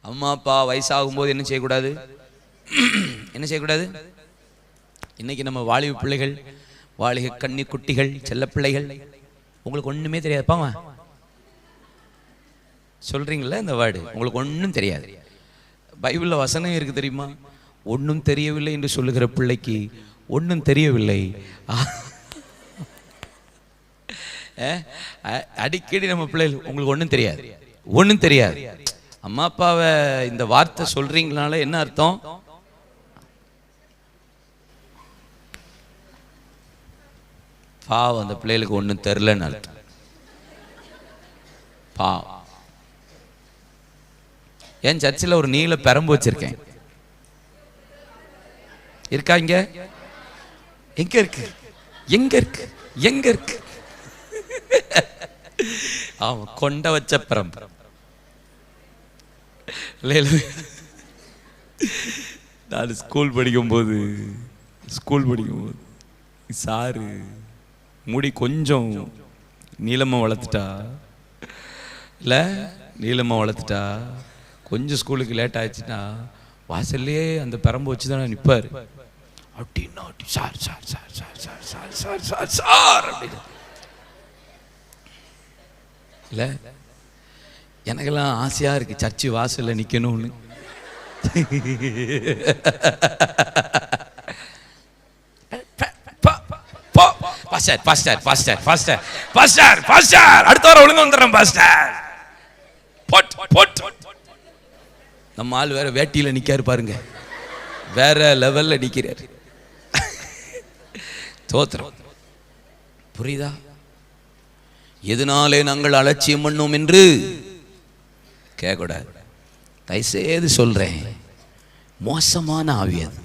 அம்மா அப்பா வயசாகும்போது என்ன செய்யக்கூடாது? என்ன செய்யக்கூடாது? இன்னைக்கு நம்ம வாலிப பிள்ளைகள் வாலிக கண்ணி குட்டிகள் செல்ல பிள்ளைகள் உங்களுக்கு ஒண்ணுமே தெரியாது. பாவா சொல்றீங்களா இந்த வேர்டு உங்களுக்கு ஒன்றும் தெரியாது. பைபிள்ல வசனம் இருக்கு தெரியுமா? ஒன்றும் தெரியவில்லை என்று சொல்லுகிற பிள்ளைக்கு ஒன்றும் தெரியவில்லை. அ- அடிக்கடி நம்ம பிள்ளைகள் உங்களுக்கு ஒன்றும் தெரியாது. ஒன்றும் தெரியாது. அம்மா அப்பாவை இந்த வார்த்தை சொல்றீங்களால என்ன அர்த்தம்? பாவம் அந்த பிள்ளைகளுக்கு ஒன்றும் தெரிலன்னு அர்த்தம். பாவம். என் சர்ச்சில் ஒரு நீல பெரம்பு வச்சிருக்கேன்? இருக்கா இங்க? எங்க இருக்கு? எங்க இருக்கு? எங்க இருக்கு? அவன் கொண்ட வச்ச பெரம்பு. நான் ஸ்கூல் படிக்கும்போது ஸ்கூல் படிக்கும்போது சாரு முடி கொஞ்சம் நீளமாக வளர்த்துட்டா இல்லை நீளமாக வளர்த்துட்டா கொஞ்சம் ஸ்கூலுக்கு லேட் ஆயிடுச்சுன்னா வாசல்லையே அந்த பெரம்பு வச்சு தான் நிற்பார் அப்படின்னா அப்படி sir sir sir sir sir sir sir sir sir அப்படின்னு இல்லை எனக்கெல்லாம் ஆசையாக இருக்கு. சர்ச்சு வாசல்ல நிற்கணும்னு pastor pastor pastor pastor pastor pastor அடுத்த வாரம் ஒழுங்கா வந்துடுறேன் பாஸ்டர் போட் போட். நம்ம ஆள் வேற வேட்டியில நிக்காரு பாருங்க. வேற லெவல்ல நிக்கிறாரு. தோத்திரம் புரியுதா? எதனாலே நாங்கள் அலட்சியம் பண்ணோம் என்று கேட்கக்கூடாது தயவுசெய்து சொல்கிறேன் மோசமான ஆவி அது.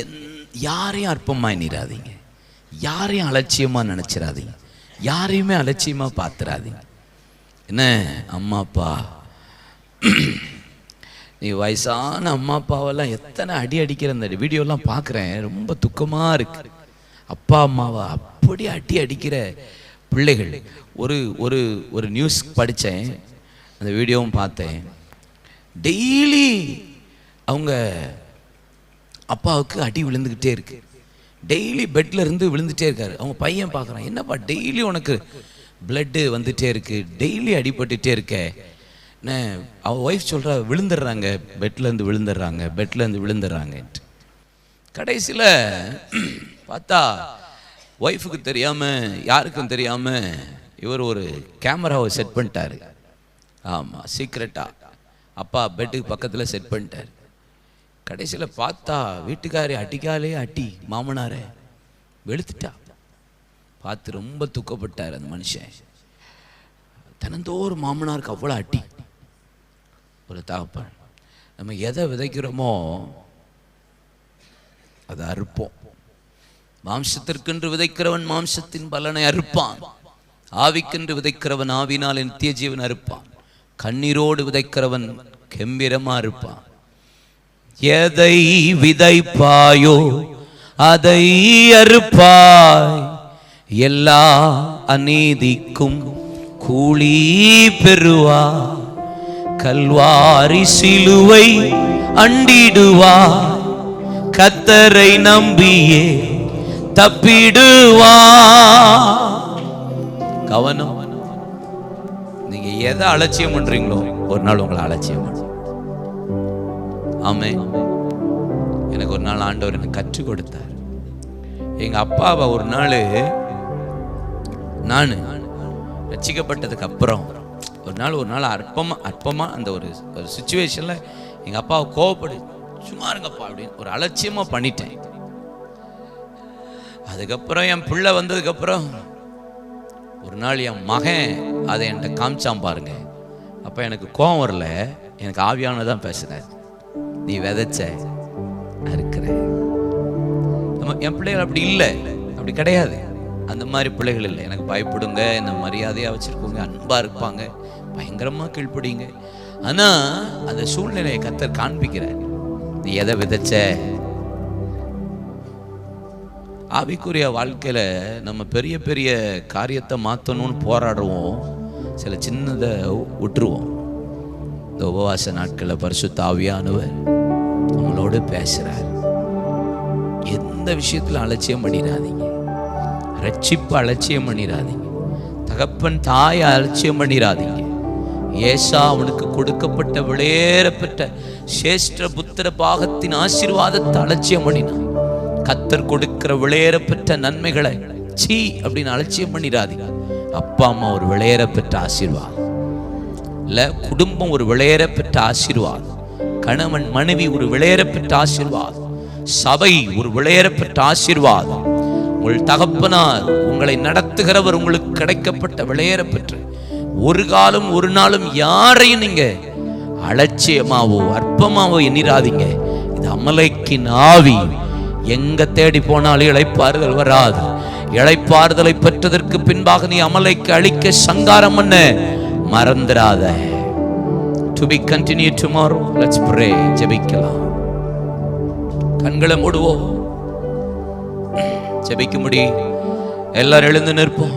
என் யாரையும் அற்பமாக எண்ணிராதீங்க யாரையும் அலட்சியமாக நினச்சிடாதீங்க யாரையுமே அலட்சியமாக பார்த்துறாதீங்க என்ன? அம்மா அப்பா. நீ வயசான அம்மா அப்பாவெல்லாம் எத்தனை அடி அடிக்கிற அந்த வீடியோலாம் பார்க்குறேன் ரொம்ப துக்கமாக இருக்கு. அப்பா அம்மாவை? அப்படி அடி அடிக்கிற பிள்ளைகள். ஒரு ஒரு ஒரு நியூஸ் படித்தேன் அந்த வீடியோவும் பார்த்தேன். டெய்லி அவங்க அப்பாவுக்கு அடி விழுந்துக்கிட்டே இருக்கு. டெய்லி பெட்டில் இருந்து விழுந்துட்டே இருக்காரு. அவங்க பையன் பார்க்குறான் என்னப்பா டெய்லி உனக்கு பிளட்டு வந்துட்டே இருக்கு டெய்லி அடிபட்டுட்டே இருக்க. என்ன ஒய்ஃப் சொல்றா விழுந்துடுறாங்க பெட்லேருந்து விழுந்துடுறாங்க பெட்லேருந்து விழுந்துடுறாங்கன்ட்டு. கடைசியில் பார்த்தா ஒய்ஃபுக்கு தெரியாமல் யாருக்கும் தெரியாமல் இவர் ஒரு கேமராவை செட் பண்ணிட்டாரு. ஆமாம் சீக்ரெட்டா அப்பா பெட்டுக்கு பக்கத்தில் செட் பண்ணிட்டாரு. கடைசியில் பார்த்தா வீட்டுக்காரே அடிக்காலே அட்டி மாமனாரே. வெளுத்துட்டா. பார்த்து ரொம்ப துக்கப்பட்டார் அந்த மனுஷன். தினந்தோறும் மாமனாருக்கு அவ்வளோ அட்டி ஒரு தகப்பன். நம்ம எதை விதைக்கிறோமோ அதை அறுப்போம். மாம்சத்திற்கென்று விதைக்கிறவன் மாம்சத்தின் பலனை அறுப்பான். ஆவிக்கென்று விதைக்கிறவன் ஆவினால் நித்திய ஜீவன் அறுப்பான். கண்ணீரோடு விதைக்கிறவன் கெம்பீரமா இருப்பான். எதை விதைப்பாயோ அதை அறுப்பாய். எல்லா அநீதிக்கும் கூலி பெறுவா கல்வாரி சிலுவை அண்டிடுவா கத்தரை நம்பியே தப்பிடுவா கவனம். எதை அலட்சியம் பண்றீங்களோ ஒரு நாள் உங்களை அலட்சியம் ஆமே எனக்கு ஒரு நாள் ஆண்டவர் எனக்கு கற்றுக் கொடுத்தார். எங்க அப்பாவை ஒரு நாள் நான் ரட்சிக்கப்பட்டதுக்கு அப்புறம் ஒரு நாள் ஒரு நாள் அற்பமாக அற்பமாக அந்த ஒரு ஒரு சுச்சுவேஷனில் எங்கள் அப்பாவை கோவப்படு சும்மா இருங்கப்பா அப்படின்னு ஒரு அலட்சியமா பண்ணிட்டேன். அதுக்கப்புறம் என் பிள்ளை வந்ததுக்கப்புறம் ஒரு நாள் என் மகன் அதை என்கிட்ட காமிச்சான் பாருங்க. அப்போ எனக்கு கோவம் வரல. எனக்கு ஆவியானதான் பேசுனார். நீ விதைச்ச இருக்கிற நம்ம என் பிள்ளைகள் அப்படி இல்லை. அப்படி கிடையாது. அந்த மாதிரி பிள்ளைகள் இல்லை. எனக்கு பயப்படுங்க. என்ன மரியாதையாக வச்சுருக்கோங்க. அன்பாக இருப்பாங்க. பயங்கரமாக கீழ்ப்படிங்க. ஆனால் அந்த சூழ்நிலையை கத்தர் காண்பிக்கிறார். நீ எதை விதைச்ச? ஆவிக்குரிய வாழ்க்கையில் நம்ம பெரிய பெரிய காரியத்தை மாற்றணும்னு போராடுவோம். சில சின்னதை விட்டுருவோம். இந்த உபவாச நாட்களில் பரிசு தாவியானவர் நம்மளோடு பேசுகிறார் எந்த விஷயத்துல அலட்சியம் பண்ணிடாதீங்க. ரட்சிப்பு அலட்சியம் பண்ணிடாதீங்க. தகப்பன் தாயை அலட்சியம் பண்ணிடாதீங்க. ஏசா அவனுக்கு கொடுக்கப்பட்ட விளையேறப்பெற்ற சேஷ்ட புத்திர பாகத்தின் ஆசீர்வாதத்தை அலட்சியம் பண்ணினான் கத்தர் கொடுக்கிற விளையேறப்பெற்ற நன்மைகளை சீ அப்படின்னு அலட்சியம் பண்ணிடாதீங்க அப்பா அம்மா ஒரு விளையேறப்பெற்ற ஆசீர்வாதம். இல்ல குடும்பம் ஒரு விளையேறப்பெற்ற ஆசீர்வாதம். கணவன் மனைவி ஒரு விளையேறப்பெற்ற ஆசீர்வாதம். சபை ஒரு விளையேறப்பெற்ற ஆசீர்வாதம். உங்கள் தகப்பனார் உங்களை நடத்துகிறவர் உங்களுக்கு கிடைக்கப்பட்ட விளையேறப்பெற்ற ஒரு காலம் ஒரு நாளும் யாரையும் நீங்க அலட்சியமாவோ அற்பமாவோ எண்ணிராதீங்க இது அமலைக்கின் ஆவி. எங்க தேடி போனாலும் இழைப்பாறுதல் வராது. இழைப்பாறுதலை பெற்றதற்கு பின்பாக நீ அமலைக்கு அழிக்க சங்காரம் பண்ண. மறந்துடாத. To be continued tomorrow let's pray ஜெபிக்கலாம். கண்களை மூடுவோம். ஜெபிக்க முடி எல்லாரும் எழுந்து நிற்போம்.